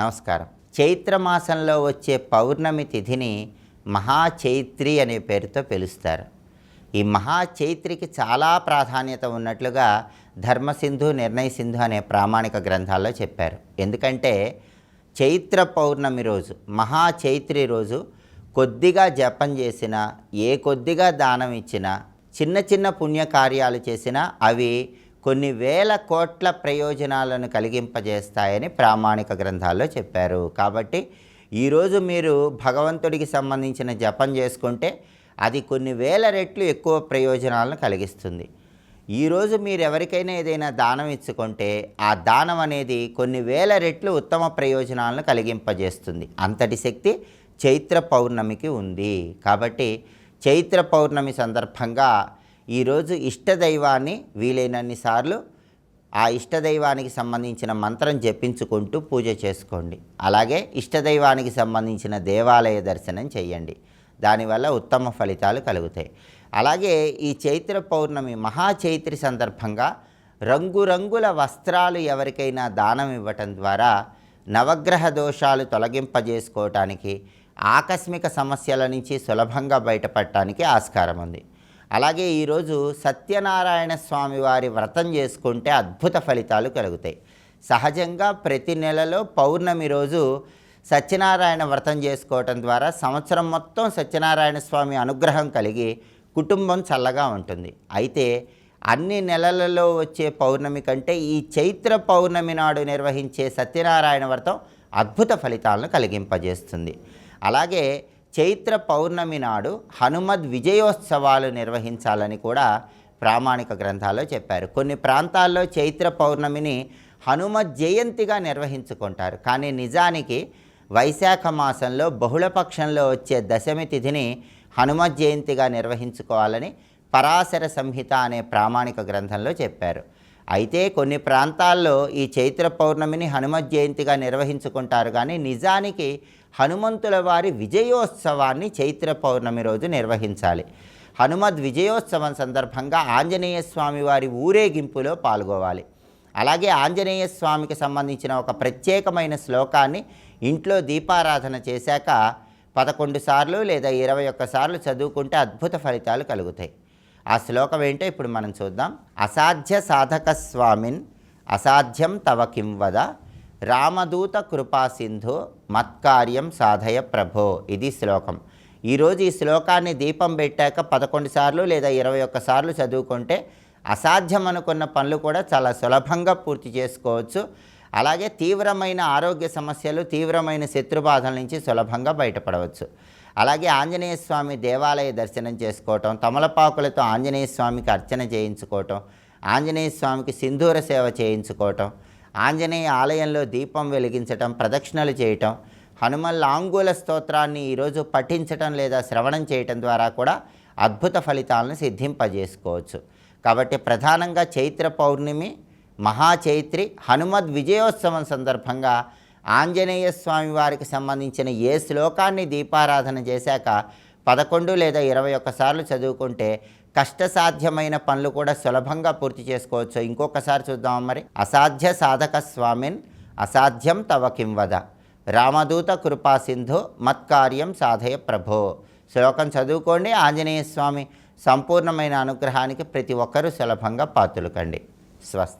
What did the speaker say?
నమస్కారం. చైత్రమాసంలో వచ్చే పౌర్ణమి తిథిని మహాచైత్రి అనే పేరుతో పిలుస్తారు. ఈ మహాచైత్రికి చాలా ప్రాధాన్యత ఉన్నట్లుగా ధర్మసింధు నిర్ణయ సింధు అనే ప్రామాణిక గ్రంథాల్లో చెప్పారు. ఎందుకంటే చైత్ర పౌర్ణమి రోజు మహాచైత్రి రోజు కొద్దిగా జపం చేసినా ఏ కొద్దిగా దానం ఇచ్చినా చిన్న చిన్న పుణ్యకార్యాలు చేసినా అవి కొన్ని వేల కోట్ల ప్రయోజనాలను కలిగింపజేస్తాయని ప్రామాణిక గ్రంథాల్లో చెప్పారు. కాబట్టి ఈరోజు మీరు భగవంతుడికి సంబంధించిన జపం చేసుకుంటే అది కొన్ని వేల రెట్లు ఎక్కువ ప్రయోజనాలను కలిగిస్తుంది. ఈరోజు మీరు ఎవరికైనా ఏదైనా దానం ఇచ్చుకుంటే ఆ దానం అనేది కొన్ని వేల రెట్లు ఉత్తమ ప్రయోజనాలను కలిగింపజేస్తుంది. అంతటి శక్తి చైత్ర పౌర్ణమికి ఉంది. కాబట్టి చైత్ర పౌర్ణమి సందర్భంగా ఈరోజు ఇష్టదైవాన్ని వీలైనన్ని సార్లు ఆ ఇష్టదైవానికి సంబంధించిన మంత్రం జపించుకుంటూ పూజ చేసుకోండి. అలాగే ఇష్టదైవానికి సంబంధించిన దేవాలయ దర్శనం చేయండి దానివల్ల ఉత్తమ ఫలితాలు కలుగుతాయి. అలాగే ఈ చైత్ర పౌర్ణమి మహాచైత్రి సందర్భంగా రంగురంగుల వస్త్రాలు ఎవరికైనా దానం ఇవ్వటం ద్వారా నవగ్రహ దోషాలు తొలగింపజేసుకోవటానికి ఆకస్మిక సమస్యల నుంచి సులభంగా బయటపడటానికి ఆస్కారం ఉంది అలాగే ఈరోజు సత్యనారాయణ స్వామి వారి వ్రతం చేసుకుంటే అద్భుత ఫలితాలు కలుగుతాయి. సహజంగా ప్రతి నెలలో పౌర్ణమి రోజు సత్యనారాయణ వ్రతం చేసుకోవటం ద్వారా సంవత్సరం మొత్తం సత్యనారాయణ స్వామి అనుగ్రహం కలిగి కుటుంబం చల్లగా ఉంటుంది. అయితే అన్ని నెలలలో వచ్చే పౌర్ణమి కంటే ఈ చైత్ర పౌర్ణమి నాడు నిర్వహించే సత్యనారాయణ వ్రతం అద్భుత ఫలితాలను కలిగింపజేస్తుంది. అలాగే చైత్ర పౌర్ణమి నాడు హనుమద్ విజయోత్సవాలు నిర్వహించాలని కూడా ప్రామాణిక గ్రంథాల్లో చెప్పారు. కొన్ని ప్రాంతాల్లో చైత్ర పౌర్ణమిని హనుమద్ జయంతిగా నిర్వహించుకుంటారు. కానీ నిజానికి వైశాఖ మాసంలో బహుళపక్షంలో వచ్చే దశమి తిథిని హనుమద్ జయంతిగా నిర్వహించుకోవాలని పరాశర సంహిత అనే ప్రామాణిక గ్రంథంలో చెప్పారు. అయితే కొన్ని ప్రాంతాల్లో ఈ చైత్ర పౌర్ణమిని హనుమత్ జయంతిగా నిర్వహించుకుంటారు. కానీ నిజానికి హనుమంతుల వారి విజయోత్సవాన్ని చైత్ర పౌర్ణమి రోజు నిర్వహించాలి. హనుమద్ విజయోత్సవం సందర్భంగా ఆంజనేయ స్వామి వారి ఊరేగింపులో పాల్గొవాలి. అలాగే ఆంజనేయ స్వామికి సంబంధించిన ఒక ప్రత్యేకమైన శ్లోకాన్ని ఇంట్లో దీపారాధన చేశాక పదకొండు సార్లు లేదా ఇరవై ఒక్క సార్లు చదువుకుంటే అద్భుత ఫలితాలు కలుగుతాయి. ఆ శ్లోకం ఏంటో ఇప్పుడు మనం చూద్దాం. అసాధ్య సాధక స్వామిన్ అసాధ్యం తవ కిం వద రామదూత కృపా సింధు మత్కార్యం సాధయ ప్రభో. ఇది శ్లోకం. ఈరోజు ఈ శ్లోకాన్ని దీపం పెట్టాక పదకొండు సార్లు లేదా ఇరవై ఒక్క సార్లు చదువుకుంటే అసాధ్యం అనుకున్న పనులు కూడా చాలా సులభంగా పూర్తి చేసుకోవచ్చు. అలాగే తీవ్రమైన ఆరోగ్య సమస్యలు తీవ్రమైన శత్రుబాధల నుంచి సులభంగా బయటపడవచ్చు. అలాగే ఆంజనేయ స్వామి దేవాలయ దర్శనం చేసుకోవటం తమలపాకులతో ఆంజనేయ స్వామికి అర్చన చేయించుకోవటం ఆంజనేయ స్వామికి సింధూర సేవ చేయించుకోవటం ఆంజనేయ ఆలయంలో దీపం వెలిగించటం ప్రదక్షిణలు చేయటం హనుమల్ లాంగూల స్తోత్రాన్ని ఈరోజు పఠించటం లేదా శ్రవణం చేయటం ద్వారా కూడా అద్భుత ఫలితాలను సిద్ధింపజేసుకోవచ్చు. కాబట్టి ప్రధానంగా చైత్ర పౌర్ణమి మహాచైత్రి హనుమద్ విజయోత్సవం సందర్భంగా ఆంజనేయ స్వామి వారికి సంబంధించిన ఏ శ్లోకాన్ని దీపారాధన చేశాక పదకొండు లేదా ఇరవై ఒక్కసార్లు చదువుకుంటే కష్టసాధ్యమైన పనులు కూడా సులభంగా పూర్తి చేసుకోవచ్చు. ఇంకొకసారి చూద్దాం మరి? అసాధ్య సాధక స్వామిన్ అసాధ్యం తవ కింవద రామదూత కృపా సింధు మత్కార్యం సాధయ ప్రభో. శ్లోకం చదువుకోండి ఆంజనేయ స్వామి. సంపూర్ణమైన అనుగ్రహానికి ప్రతి ఒక్కరూ సులభంగా పాతులకండి స్వస్తి.